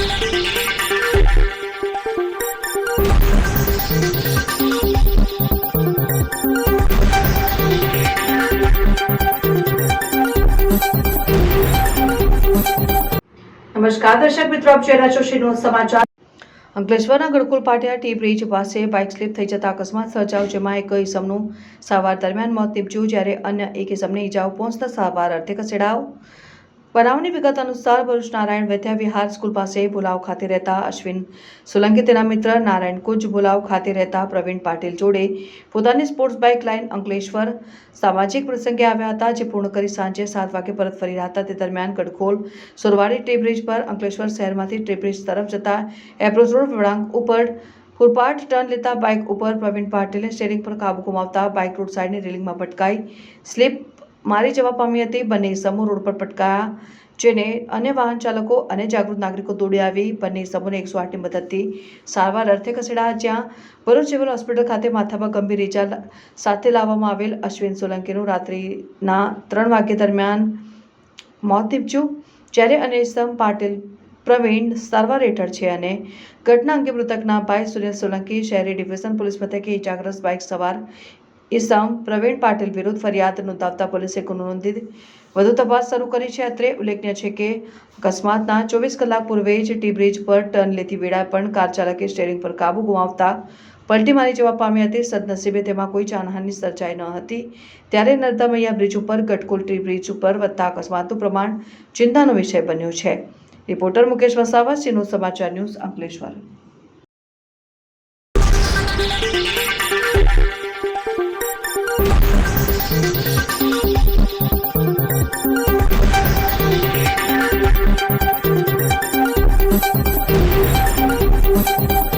નમસ્કાર, દર્શક મિત્રો, આપ જોઈ રહ્યા સમાચાર? અંકલેશ્વરના ગળકુલ પાટિયા ટી બ્રિજ પાસે બાઇક સ્લીપ થઈ જતા અકસ્માત સર્જાયો, જેમાં એક ઇસમનું સારવાર દરમિયાન મોત નીપજ્યું, જ્યારે અન્ય એક ઇસમને ઇજાઓ પહોંચતા સારવાર અર્થે ખસેડાયો. બનાવની વિગત અનુસાર ભરૂચ નારાયણ વૈદ્યા વિહાર સ્કૂલ પાસે બોલાવ ખાતે રહેતા અશ્વિન સોલંકી તેના મિત્ર નારાયણ કુજ બોલાવ ખાતે રહેતા પ્રવીણ પાટીલ જોડે પોતાની સ્પોર્ટ્સ બાઇક લાઇન અંકલેશ્વર સામાજિક પ્રસંગે આવ્યા હતા, જે પૂર્ણ કરી સાંજે સાત વાગે પરત ફરી રહ્યા હતા. તે દરમિયાન ગડખોલ સોરવાડી ટી બ્રિજ પર અંકલેશ્વર શહેરમાંથી ટી બ્રિજ તરફ જતા એપ્રોચ રોડ વળાંક ઉપર ફૂરપાટ ટર્ન લેતા બાઇક ઉપર પ્રવીણ પાટીલે સ્ટેરિંગ પર કાબુ ગુમાવતા બાઇક રોડ સાઇડની રેલિંગમાં ભટકાઈ. સ્લીપ મારી જવા પામી હતી બંને સમૂહ રોડ પર પટકાયા જેને અન્ય વાહન ચાલકો અને જાગૃત નાગરિકો દોડી આવી. બંને સમૂહને એકસો આઠની મદદથી સારવાર અર્થે ખસેડાયા જ્યાં ભરૂચ સિવિલ હોસ્પિટલ ખાતે માથામાં ગંભીર ઇજા સાથે લાવવામાં આવેલ અશ્વિન સોલંકીનું રાત્રિના ત્રણ વાગ્યા દરમિયાન મોત નીપજ્યું. જ્યારે અન્ય ઇસમ પાટીલ પ્રવીણ સારવાર હેઠળ છે અને ઘટના અંગે મૃતકના ભાઈ સુનિલ સોલંકી શહેરી ડિવિઝન પોલીસ મથકે ઇજાગ્રસ્ત બાઇક સવાર ઇસમ પ્રવીણ પાટીલ વિરુદ્ધ ફરિયાદ નોંધાવતા પોલીસે ગુનો નોંધી વધુ તપાસ શરૂ કરી છે. અત્રે ઉલ્લેખનીય છે કે અકસ્માતના ચોવીસ કલાક પૂર્વે જ ટી બ્રિજ પર ટર્ન લેતી વેળાએ પણ કાર ચાલકે સ્ટેરિંગ પર કાબુ ગુમાવતા પલટી મારી જવા પામી હતી. સદનસીબે તેમાં કોઈ જાનહાનિ સર્જાઈ ન હતી. ત્યારે નર્મદા બ્રિજ ઉપર ગટકુલ ટી બ્રિજ ઉપર વધતા અકસ્માતનું પ્રમાણ ચિંતાનો વિષય બન્યું છે. રિપોર્ટર મુકેશ વસાવા સીનો સમાચાર ન્યૂઝ અંકલેશ્વર.